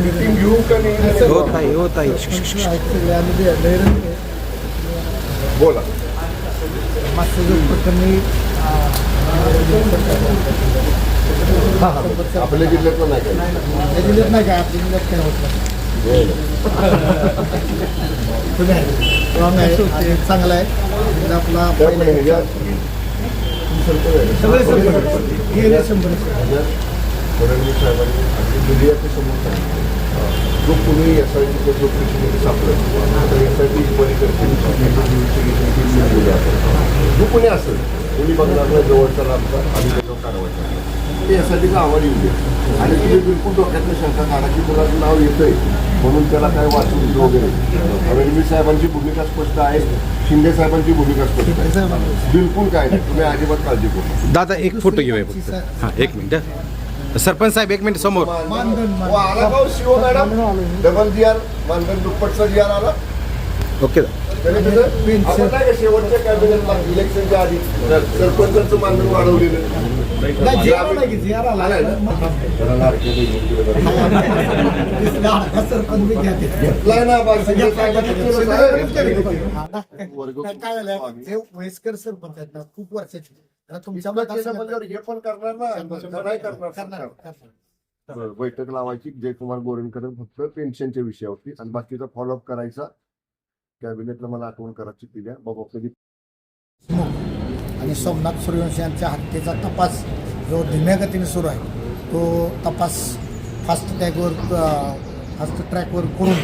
Meeting घेऊ का नाही हो हो ताई श- श- श- बोला आपल्या जिल्ह्यातलं नाही काय जिल्ह्यात नाही काय आपल्या जिल्ह्यात काय होत नाही. आहे. आहे. चांगला आहे. म्हणजे आपला आहे. सगळे शंभर. फडणवीस साहेबांनी आपली मीडियाच्या समोर सांगितलं. जो कुणी एस आय टीचा जो कृषीमध्ये सापडत तर एस आय टी इक्वाली करतील जो कोणी असेल कोणी बघणार जवळचा लाभचा आणि त्याच्यावर कारवाई करणार ते एस आय टीचा आवाज येऊ दे. आणि तुम्ही बिलकुल डोक्यातनं शंका काढा की तुला नाव येतंय. म्हणून त्याला काय वाचून वगैरे. फडणवीस साहेबांची भूमिका स्पष्ट आहे शिंदे साहेबांची भूमिका स्पष्ट आहे. बिलकुल काय नाही. तुम्ही अजिबात काळजी करू. दादा एक फोटो घेऊया फक्त. हां एक मिनिट. सरपंच साहेब एक मिनिट समोर. मानधन आला का Shiv madam. Double G R मानधन दुप्पटचा जी आर आला. ओके कसं आपण नाही का शेवटच्या इलेक्शनच्या आधी सरपंचाचं मानधन वाढवलेलं? वयस्कर सरपंच आहेत ना खूप वर्षाचे. तुमच्या म्हणल्यावर हे पण करणार ना? नाही करणार. बैठक लावायची. जयकुमार गोरेंकर फक्त पेन्शनच्या विषयावरती आणि बाकीचा फॉलोअप करायचा. कॅबिनेटला मला आठवण करायची दिल्या द्या बाबा कधी आणि सोमनाथ सूर्यवंशी यांच्या हत्येचा तपास जो धीम्या गतीने सुरू आहे तो तपास फास्ट ट्रॅकवर फास्ट ट्रॅकवर करून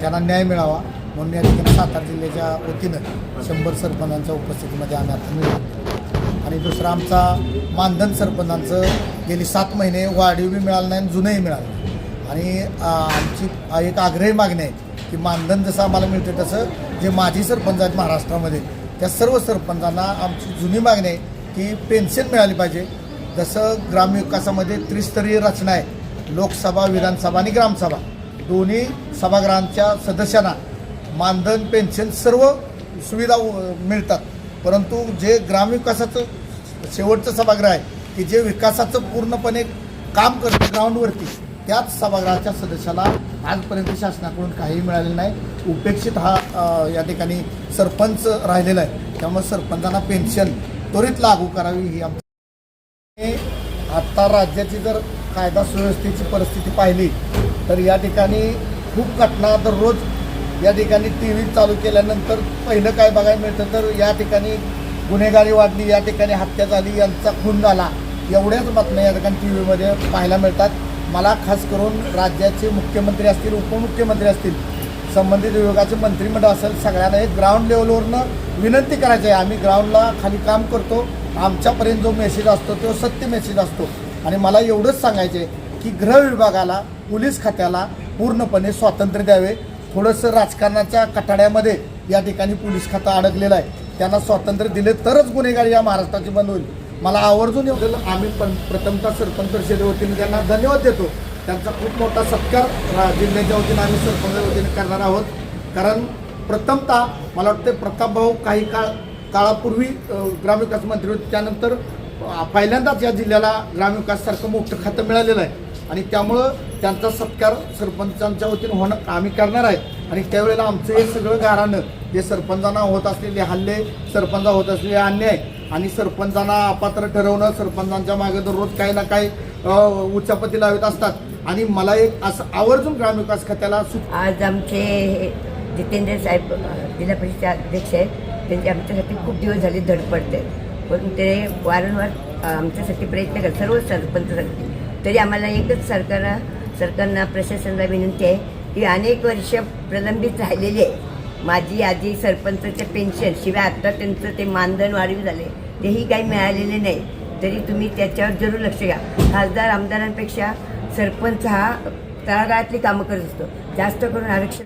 त्यांना न्याय मिळावा म्हणून या ठिकाणी सातारा जिल्ह्याच्या वतीनं शंभर सरपंचांच्या उपस्थितीमध्ये आम्ही आता मिळतो आणि दुसरं आमचा मानधन सरपंचांचं गेली सात महिने वाढीव बी मिळालं नाही आणि जुनंही मिळालं नाही. आणि आमची एक आग्रही मागणी आहे की मानधन जसं आम्हाला मिळते तसं जे माजी सरपंच आहेत महाराष्ट्रामध्ये त्या सर्व सरपंचांना आमची जुनी मागणी आहे की पेन्शन मिळाली पाहिजे. जसं ग्रामविकासामध्ये त्रिस्तरीय रचना आहे लोकसभा विधानसभा आणि ग्रामसभा दोन्ही सभागृहांच्या सदस्यांना मानधन पेन्शन सर्व सुविधा मिळतात. परंतु जे ग्रामविकासाचं शेवटचं सभागृह आहे की जे विकासाचं पूर्णपणे काम करतं ग्राउंडवरती त्याच सभागृहाच्या सदस्याला आजपर्यंत शासनाकडून काही मिळालेलं नाही. उपेक्षित हा या ठिकाणी सरपंच राहिलेला आहे. त्यामुळे सरपंचांना पेन्शन त्वरित लागू करावी ही आमची आत्ता राज्याची जर कायदा सुव्यवस्थेची परिस्थिती पाहिली तर या ठिकाणी खूप घटना दररोज या ठिकाणी टी व्ही चालू केल्यानंतर पहिलं काय बघायला मिळतं तर या ठिकाणी गुन्हेगारी वाढली या ठिकाणी हत्या झाली यांचा खून झाला एवढ्याच बातम्या या ठिकाणी टी व्हीमध्ये पाहायला मिळतात. मला खास करून राज्याचे मुख्यमंत्री असतील उपमुख्यमंत्री असतील संबंधित विभागाचे मंत्रिमंडळ असेल सगळ्यांना एक ग्राउंड लेवलवरनं विनंती करायची आहे. आम्ही ग्राउंडला खाली काम करतो आमच्यापर्यंत जो मेसेज असतो तो सत्य मेसेज असतो. आणि मला एवढंच सांगायचं आहे की गृह विभागाला पोलीस खात्याला पूर्णपणे स्वातंत्र्य द्यावे. थोडंसं राजकारणाच्या कठाड्यामध्ये या ठिकाणी पोलीस खातं अडकलेलं आहे. त्यांना स्वातंत्र्य दिले तरच गुन्हेगारी या महाराष्ट्राची बंद होईल. मला आवर्जून एवढं आम्ही पण प्रथमतः सरपंच परिषदे वतीने त्यांना धन्यवाद देतो. त्यांचा खूप मोठा सत्कार रा- जिल्ह्याच्या वतीनं आम्ही सरपंच वतीने करणार आहोत. कारण प्रथमतः मला वाटते प्रतापभाऊ काही काळ काळापूर्वी ग्रामविकास मंत्री होते. त्यानंतर पहिल्यांदाच या जिल्ह्याला ग्रामविकाससारखं मोठं खातं मिळालेलं आहे. आणि त्यामुळं त्यांचा सत्कार सरपंचांच्या वतीनं होणं आम्ही करणार आहे. आणि त्यावेळेला आमचं हे सगळं गाराणं जे सरपंचांना होत असलेले हल्ले सरपंचा होत असलेले अन्याय आणि सरपंचांना अपात्र ठरवणं सरपंचांच्या मागे दररोज काही ना काही उच्चपती लावत असतात. आणि मला एक असं आवर्जून ग्रामविकास खात्याला आज आमचे जितेंद्र साहेब जिल्हा परिषदेचे अध्यक्ष आहेत. त्यांचे आमच्यासाठी खूप दिवस झाले धडपडते पण ते वारंवार आमच्यासाठी प्रयत्न करतात. सर्व सरपंचसाठी तरी आम्हाला एकच सरकार सरकारना प्रशासनाला विनंती आहे की अनेक वर्ष प्रलंबित राहिलेली आहे माझी आजी सरपंचचे पेन्शन शिवाय आत्ता त्यांचं ते मानधन वाढीव झाले. तेही काही मिळालेले नाही. तरी तुम्ही त्याच्यावर जरूर लक्ष घ्या. खासदार आमदारांपेक्षा सरपंच हा तळागाळातली कामं करत असतो. जास्त करून आरक्षण